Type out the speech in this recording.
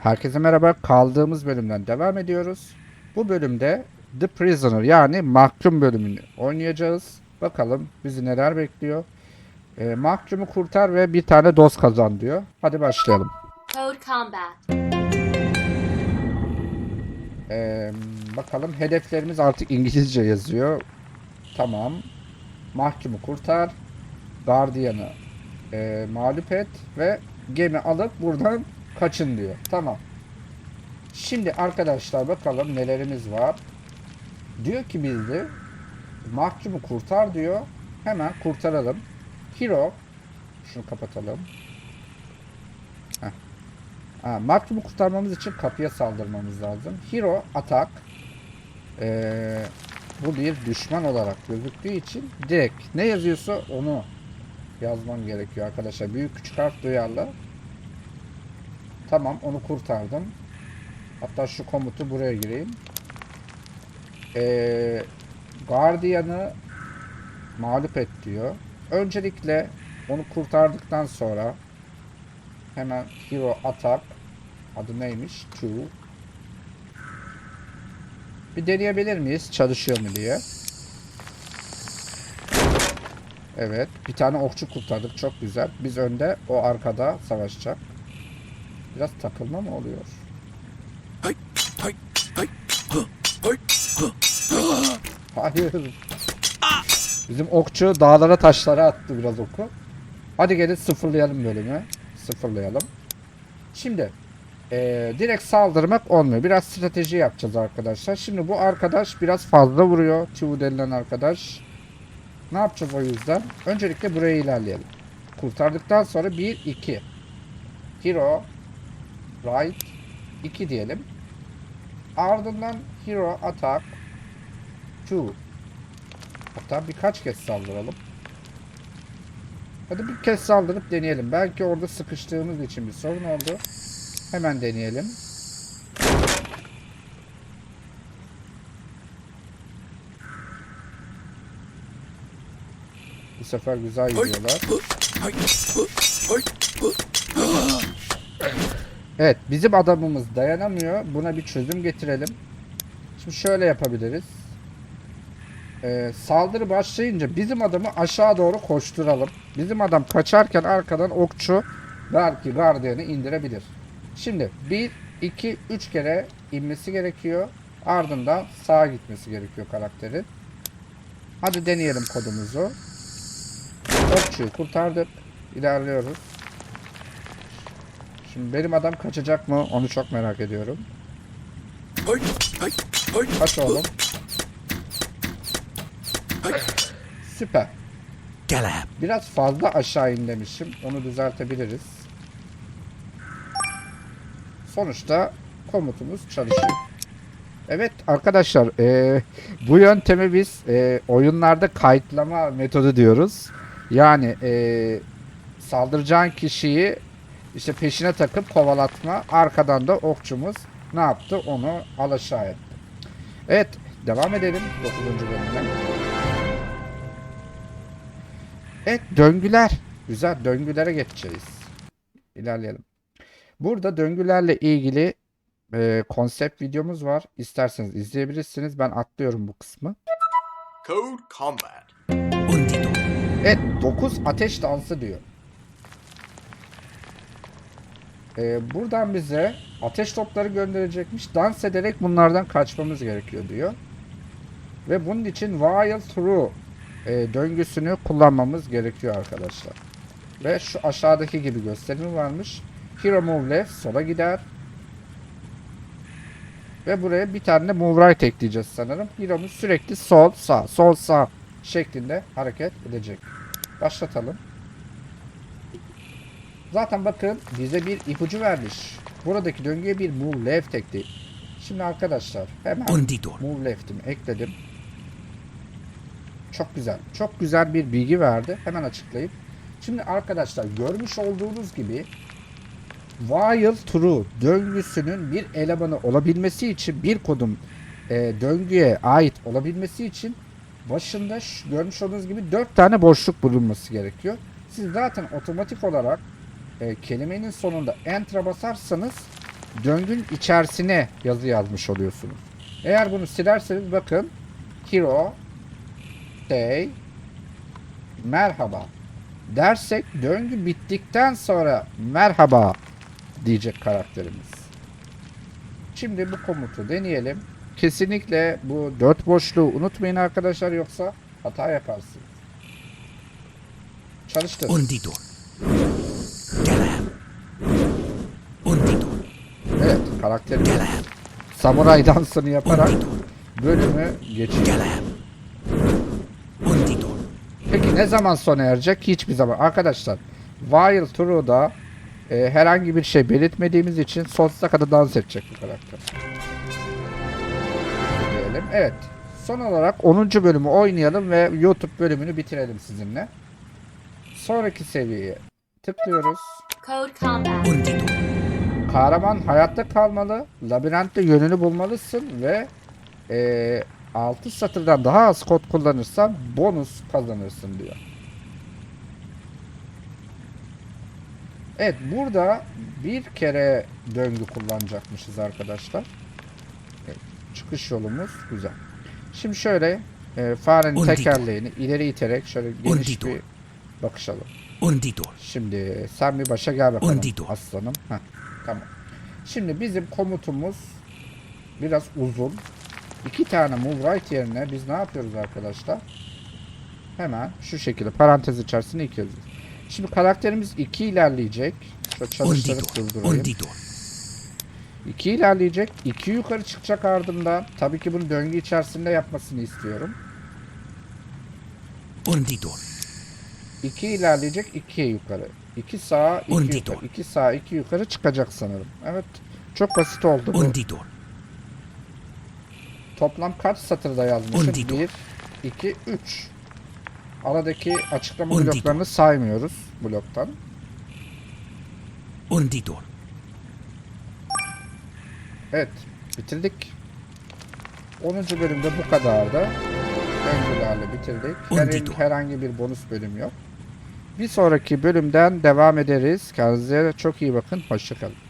Herkese merhaba. Kaldığımız bölümden devam ediyoruz. Bu bölümde The Prisoner yani mahkum bölümünü oynayacağız. Bakalım bizi neler bekliyor. Ee, mahkumu kurtar ve bir tane dost kazan diyor. Hadi başlayalım. Code Combat. Ee, bakalım hedeflerimiz artık İngilizce yazıyor. Tamam. Mahkumu kurtar. Gardiyanı e, mağlup et ve gemi alıp buradan kaçın diyor. Tamam. Şimdi arkadaşlar bakalım nelerimiz var. Diyor ki bizde mahkumu kurtar diyor. Hemen kurtaralım. Hero şunu kapatalım. Heh. Ha, mahkumu kurtarmamız için kapıya saldırmamız lazım. Hero atak. Ee, bu bir düşman olarak gözüktüğü için direkt ne yazıyorsa onu yazmam gerekiyor arkadaşlar. Büyük küçük harf duyarlı. Tamam onu kurtardım. Hatta şu komutu buraya gireyim. Ee, Guardian'ı mağlup et diyor. Öncelikle onu kurtardıktan sonra hemen Hero Attack adı neymiş? Two. Bir deneyebilir miyiz? Çalışıyor mu diye. Evet. Bir tane okçu kurtardık. Çok güzel. Biz önde. O arkada savaşacak. Biraz takılma mı oluyor? Hayır. Bizim okçu dağlara taşlara attı biraz oku. Hadi gelin sıfırlayalım bölümü. Sıfırlayalım. Şimdi eee, direkt saldırmak olmuyor. Biraz strateji yapacağız arkadaşlar. Şimdi bu arkadaş biraz fazla vuruyor. Tivu denilen arkadaş. Ne yapacağız o yüzden? Öncelikle buraya ilerleyelim. Kurtardıktan sonra 1, 2. Hero, right, 2 diyelim. Ardından hero, attack, 2. Hatta birkaç kez saldıralım. Hadi bir kez saldırıp deneyelim. Belki orada sıkıştığımız için bir sorun oldu. Hemen deneyelim. Bu sefer güzel gidiyorlar. Evet, bizim adamımız dayanamıyor. Buna bir çözüm getirelim. Şimdi şöyle yapabiliriz. Ee, saldırı başlayınca bizim adamı aşağı doğru koşturalım. Bizim adam kaçarken arkadan okçu belki gardiyanı indirebilir. Şimdi 1, 2, 3 kere inmesi gerekiyor. Ardından sağa gitmesi gerekiyor karakterin. Hadi deneyelim kodumuzu. Okçuyu kurtardık. İlerliyoruz. Şimdi benim adam kaçacak mı? Onu çok merak ediyorum. Kaç oğlum. Süper. Biraz fazla aşağı in demişim. Onu düzeltebiliriz. Sonuçta komutumuz çalışıyor. Evet arkadaşlar eee, bu yöntemi biz eee, oyunlarda kayıtlama metodu diyoruz. Yani eee, saldıracağın kişiyi işte peşine takıp kovalatma. Arkadan da okçumuz ne yaptı? Onu alaşağı etti. Evet devam edelim 9. bölümden. Evet döngüler. Güzel döngülere geçeceğiz. İlerleyelim. Burada döngülerle ilgili e, konsept videomuz var. İsterseniz izleyebilirsiniz. Ben atlıyorum bu kısmı. Code Combat. Evet 9 ateş dansı diyor. Ee, buradan bize ateş topları gönderecekmiş. Dans ederek bunlardan kaçmamız gerekiyor diyor. Ve bunun için while through e, döngüsünü kullanmamız gerekiyor arkadaşlar. Ve şu aşağıdaki gibi gösterimi varmış. Hero move left sola gider. Ve buraya bir tane move right ekleyeceğiz sanırım. Hero'muz sürekli sol sağ sol sağ şeklinde hareket edecek. Başlatalım. Zaten bakın bize bir ipucu vermiş. Buradaki döngüye bir move left ekleyin. Şimdi arkadaşlar hemen move left'imi ekledim. Çok güzel. Çok güzel bir bilgi verdi. Hemen açıklayayım. Şimdi arkadaşlar görmüş olduğunuz gibi while true döngüsünün bir elemanı olabilmesi için bir kodun e, döngüye ait olabilmesi için başında şu- görmüş olduğunuz gibi 4 tane boşluk bulunması gerekiyor. Siz zaten otomatik olarak e, kelimenin sonunda enter'a basarsanız döngün içerisine yazı yazmış oluyorsunuz. Eğer bunu silerseniz bakın hero say merhaba dersek döngü bittikten sonra merhaba diyecek karakterimiz. Şimdi bu komutu deneyelim. Kesinlikle bu dört boşluğu unutmayın arkadaşlar yoksa hata yaparsınız. Çalıştır. Galab. Unditor. Evet karakterimiz samuray dansını yaparak bölümü geçiyor. Peki ne zaman sona erecek? Hiçbir zaman. Arkadaşlar While True'da e, herhangi bir şey belirtmediğimiz için sonsuza kadar dans edecek bu karakter. Diyelim. Evet. Son olarak 10. bölümü oynayalım ve YouTube bölümünü bitirelim sizinle. Sonraki seviyeye tıklıyoruz. Code Combat. Kahraman hayatta kalmalı, labirentte yönünü bulmalısın ve e, 6 satırdan daha az kod kullanırsan bonus kazanırsın diyor. Evet burada bir kere döngü kullanacakmışız arkadaşlar. Evet, çıkış yolumuz güzel. Şimdi şöyle e, farenin Undito. tekerleğini ileri iterek şöyle geniş Undito. bir bakışalım. Unditor. Şimdi sen bir başa gel bakalım Undito. aslanım. Heh, tamam. Şimdi bizim komutumuz biraz uzun. İki tane move right yerine biz ne yapıyoruz arkadaşlar? Hemen şu şekilde parantez içerisinde iki yazıyoruz. Şimdi karakterimiz iki ilerleyecek. Şöyle çalıştırıp durdurayım. Unditor. İki ilerleyecek. iki yukarı çıkacak ardından. Tabii ki bunu döngü içerisinde yapmasını istiyorum. Unditor. 2 ilerleyecek 2 yukarı. 2 sağa 2 Undito. yukarı. 2 sağa 2 yukarı çıkacak sanırım. Evet. Çok basit oldu bu. Unditor. Toplam kaç satırda yazmışım? Undito. 1 2 3. Aradaki açıklama Undito. bloklarını saymıyoruz bloktan. Unditor. Evet. Bitirdik. 10. bölümde bu kadardı. Döngülerle bitirdik. Herhangi, herhangi bir bonus bölüm yok. Bir sonraki bölümden devam ederiz. Kendinize çok iyi bakın. Hoşçakalın.